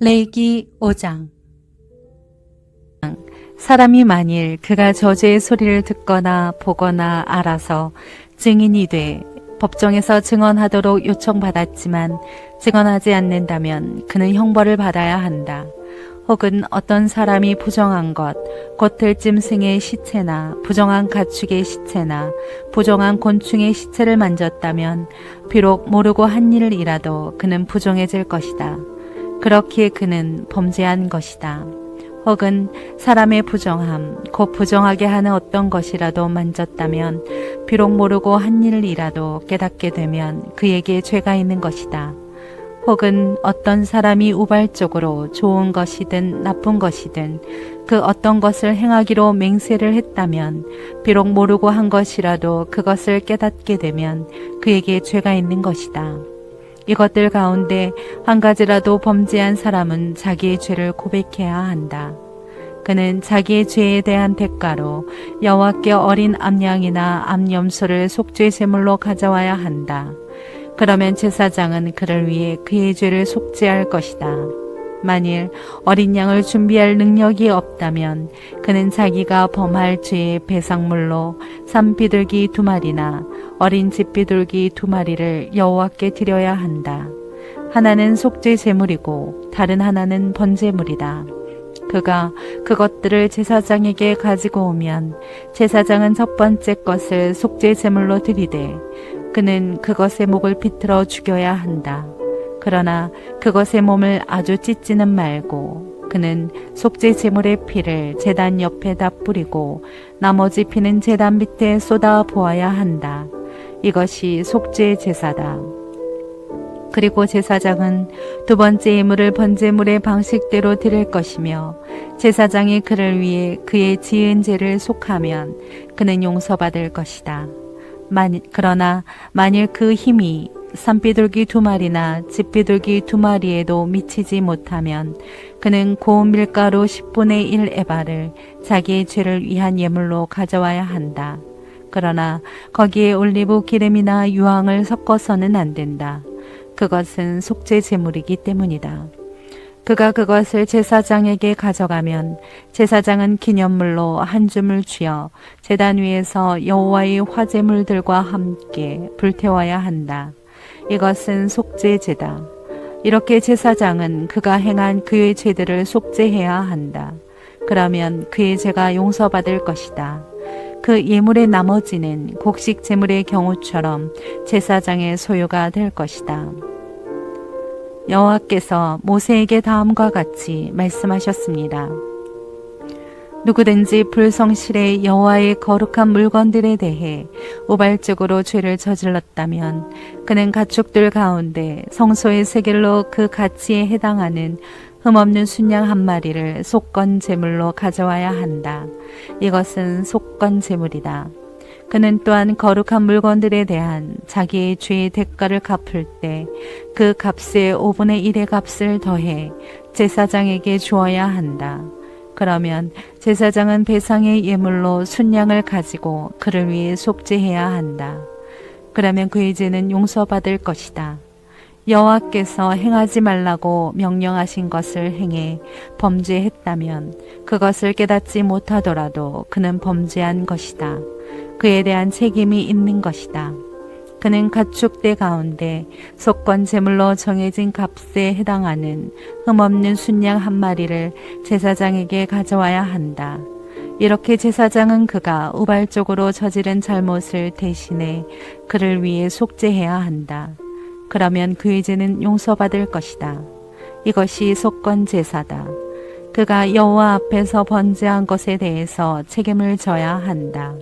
레이기 5장 사람이 만일 그가 저주의 소리를 듣거나 보거나 알아서 증인이 돼 법정에서 증언하도록 요청받았지만 증언하지 않는다면 그는 형벌을 받아야 한다. 혹은 어떤 사람이 부정한 것, 곧 들짐승의 시체나 부정한 가축의 시체나 부정한 곤충의 시체를 만졌다면 비록 모르고 한 일이라도 그는 부정해질 것이다. 그렇기에 그는 범죄한 것이다. 혹은 사람의 부정함, 곧 부정하게 하는 어떤 것이라도 만졌다면 비록 모르고 한 일이라도 깨닫게 되면 그에게 죄가 있는 것이다. 혹은 어떤 사람이 우발적으로 좋은 것이든 나쁜 것이든 그 어떤 것을 행하기로 맹세를 했다면 비록 모르고 한 것이라도 그것을 깨닫게 되면 그에게 죄가 있는 것이다. 이것들 가운데 한 가지라도 범죄한 사람은 자기의 죄를 고백해야 한다. 그는 자기의 죄에 대한 대가로 여호와께 어린 암양이나 암염소를 속죄 제물로 가져와야 한다. 그러면 제사장은 그를 위해 그의 죄를 속죄할 것이다. 만일 어린 양을 준비할 능력이 없다면 그는 자기가 범할 죄의 배상물로 산비둘기 두 마리나 어린 집비둘기 두 마리를 여호와께 드려야 한다. 하나는 속죄 제물이고 다른 하나는 번제물이다. 그가 그것들을 제사장에게 가지고 오면 제사장은 첫 번째 것을 속죄 제물로 드리되 그는 그것의 목을 비틀어 죽여야 한다. 그러나 그것의 몸을 아주 찢지는 말고 그는 속죄 제물의 피를 제단 옆에다 뿌리고 나머지 피는 제단 밑에 쏟아 보아야 한다. 이것이 속죄 제사다. 그리고 제사장은 두 번째 예물을 번제물의 방식대로 드릴 것이며 제사장이 그를 위해 그의 지은 죄를 속하면 그는 용서받을 것이다. 만, 그러나 만일 그 힘이 산비둘기 두 마리나 집비둘기 두 마리에도 미치지 못하면 그는 고운 밀가루 10분의 1 에바를 자기의 죄를 위한 예물로 가져와야 한다. 그러나 거기에 올리브 기름이나 유황을 섞어서는 안 된다. 그것은 속죄 제물이기 때문이다. 그가 그것을 제사장에게 가져가면 제사장은 기념물로 한 줌을 쥐어 제단 위에서 여호와의 화제물들과 함께 불태워야 한다. 이것은 속죄제다. 이렇게 제사장은 그가 행한 그의 죄들을 속죄해야 한다. 그러면 그의 죄가 용서받을 것이다. 그 예물의 나머지는 곡식 제물의 경우처럼 제사장의 소유가 될 것이다. 여호와께서 모세에게 다음과 같이 말씀하셨습니다. 누구든지 불성실의 여호와의 거룩한 물건들에 대해 우발적으로 죄를 저질렀다면 그는 가축들 가운데 성소의 세겔로 그 가치에 해당하는 흠없는 순양 한 마리를 속건 제물로 가져와야 한다. 이것은 속건 제물이다. 그는 또한 거룩한 물건들에 대한 자기의 죄의 대가를 갚을 때 그 값의 5분의 1의 값을 더해 제사장에게 주어야 한다. 그러면 제사장은 배상의 예물로 순양을 가지고 그를 위해 속죄해야 한다. 그러면 그의 죄는 용서받을 것이다. 여호와께서 행하지 말라고 명령하신 것을 행해 범죄했다면 그것을 깨닫지 못하더라도 그는 범죄한 것이다. 그에 대한 책임이 있는 것이다. 그는 가축대 가운데 속건 제물로 정해진 값에 해당하는 흠없는 순양 한 마리를 제사장에게 가져와야 한다. 이렇게 제사장은 그가 우발적으로 저지른 잘못을 대신해 그를 위해 속죄해야 한다. 그러면 그의 죄는 용서받을 것이다. 이것이 속건 제사다. 그가 여호와 앞에서 번제한 것에 대해서 책임을 져야 한다.